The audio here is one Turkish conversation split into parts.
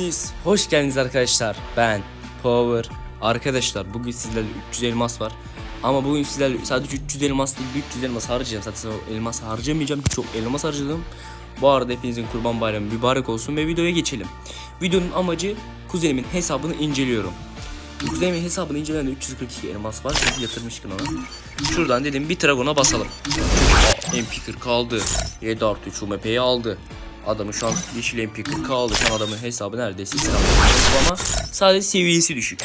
Hepiniz hoş geldiniz arkadaşlar. Ben Power. Arkadaşlar bugün sizlerle 300 elmas var. Ama bugün sizlerle sadece 300 elmas değil 300 elmas harcayacağım. Zaten elmas harcamayacağım çok elmas harcadım. Bu arada hepinizin kurban bayramı mübarek olsun ve videoya geçelim. Videonun amacı kuzenimin hesabını inceliyorum. Kuzenimin hesabını incelemede 342 elmas var. Çünkü yatırmışken ona. Şuradan dedim bir Dragon'a basalım. MP40 kaldı. 7 artı 3 UMP'yi aldı. Adamın şu an yeşil MP40 kaldı. Şu an adamın hesabı neredeyse silahlı ama sadece seviyesi düşük.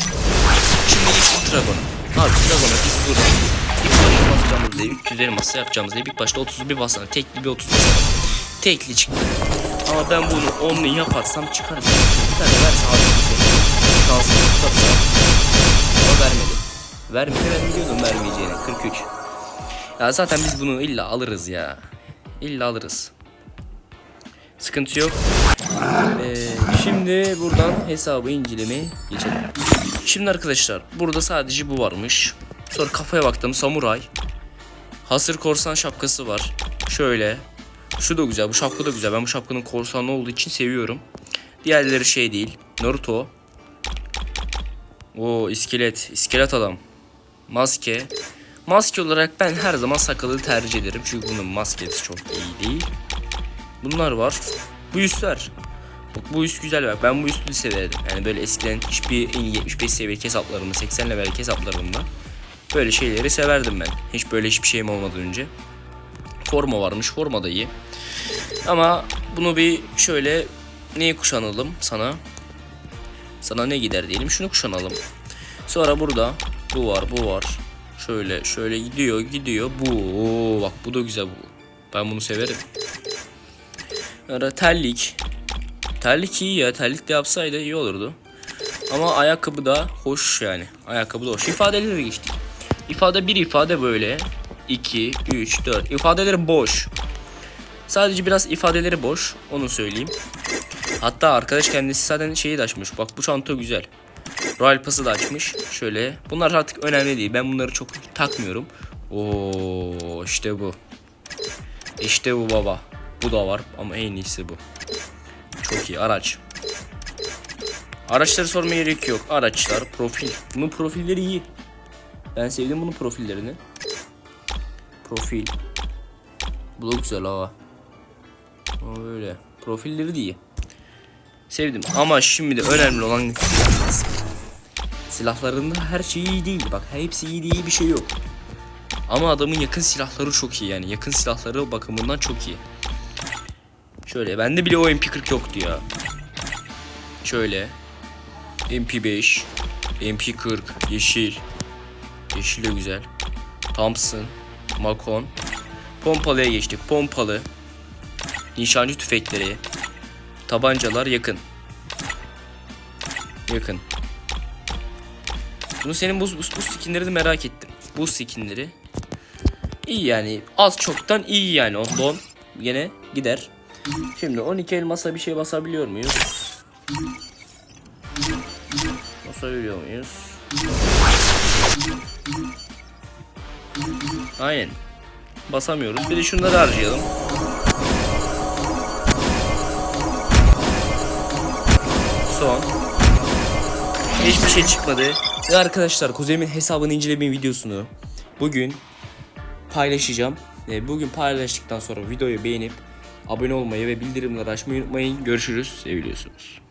Şimdi geçtik Dragon'a. Abi Dragon'a biz burada ilk başta basacağımız diye 300 elması yapacağımız diye ilk başta 30'u bir basalım. Tekli bir 30 basalım. Tekli çıktı. Ama ben bunu 10'lu yaparsam çıkar. Bir tane verse abi. Şansını tutarsa. O vermedi. Vermedi ben biliyordum vermeyeceğini. 43. Ya zaten biz bunu illa alırız ya. İlla alırız. Sıkıntı yok. Ee, şimdi buradan hesabı incelemeye geçelim. Şimdi arkadaşlar burada sadece bu varmış. Sonra kafaya baktım samuray. Hasır korsan şapkası var. Şöyle. Şu da güzel. Bu şapka da güzel. Ben bu şapkanın korsanlı olduğu için seviyorum. Diğerleri şey değil. Naruto. O iskelet. iskelet adam. Maske. Maske olarak ben her zaman sakalı tercih ederim. Çünkü bunun maskesi çok iyi değil. Bunlar var. Bu üstler. Bak bu üst güzel bak. Ben bu üstü severim. Yani böyle eskiden hiçbir en iyi 75 seviye hesaplarımda 80 level hesaplarımda böyle şeyleri severdim ben. Hiç böyle hiçbir şeyim olmadan önce. Forma varmış. Forma da iyi. Ama bunu bir şöyle neyi kuşanalım sana? Sana ne gider diyelim. Şunu kuşanalım. Sonra burada bu var, bu var. Şöyle şöyle gidiyor, gidiyor. Bu bak bu da güzel bu. Ben bunu severim. Sonra terlik. Terlik iyi ya. Terlik de yapsaydı iyi olurdu. Ama ayakkabı da hoş yani. Ayakkabı da hoş. İfadeleri geçtik. İfade bir ifade böyle. 2, 3, 4. İfadeleri boş. Sadece biraz ifadeleri boş. Onu söyleyeyim. Hatta arkadaş kendisi zaten şeyi de açmış. Bak bu çanta güzel. Royal Pass'ı da açmış. Şöyle. Bunlar artık önemli değil. Ben bunları çok takmıyorum. Oo işte bu. İşte bu baba. Bu da var ama en iyisi bu. Çok iyi araç. Araçları sormaya gerek yok. Araçlar, profil. Bunun profilleri iyi. Ben sevdim bunun profillerini. Profil. Bu da güzel ha. Ama böyle. Profilleri de iyi. Sevdim ama şimdi önemli olan. Silahlarında her şey iyi değil. Bak hepsi iyi değil bir şey yok. Ama adamın yakın silahları çok iyi yani. Yakın silahları bakımından çok iyi. Şöyle bende bile o MP40 yoktu ya. Şöyle. MP5. MP40. Yeşil. Yeşil de güzel. Thompson. Macon. Pompalıya geçtik. Pompalı. Nişancı tüfekleri. Tabancalar yakın. Yakın. Bunu senin bu, bu, bu skinleri de merak ettim. Bu skinleri. İyi yani. Az çoktan iyi yani. O don gene gider. Şimdi 12 elmasa bir şey basabiliyor muyuz? Basabiliyor muyuz? Aynen. Basamıyoruz. Bir de şunları harcayalım. Son. Hiçbir şey çıkmadı. Ve arkadaşlar kuzenimin hesabını inceleme videosunu bugün paylaşacağım. E, Bugün paylaştıktan sonra videoyu beğenip abone olmayı ve bildirimleri açmayı unutmayın. Görüşürüz. Seviliyorsunuz.